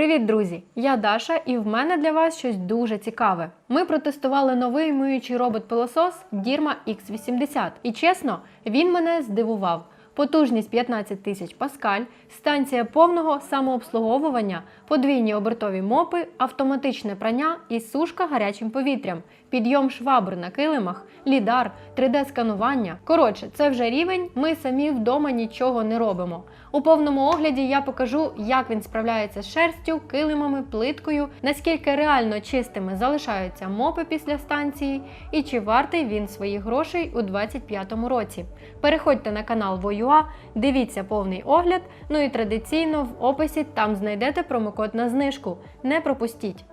Привіт, друзі! Я Даша, і в мене для вас щось дуже цікаве. Ми протестували новий миючий робот-пилосос Dirma X80. І чесно, він мене здивував. Потужність 15 тисяч паскаль, станція повного самообслуговування, подвійні обертові мопи, автоматичне прання і сушка гарячим повітрям, підйом швабр на килимах, лідар, 3D-сканування. Коротше, це вже рівень. Ми самі вдома нічого не робимо. У повному огляді я покажу, як він справляється з шерстю, килимами, плиткою, наскільки реально чистими залишаються мопи після станції, і чи вартий він своїх грошей у 2025 році. Переходьте на канал Юа, дивіться повний огляд. Ну і традиційно в описі там знайдете промокод на знижку. Не пропустіть.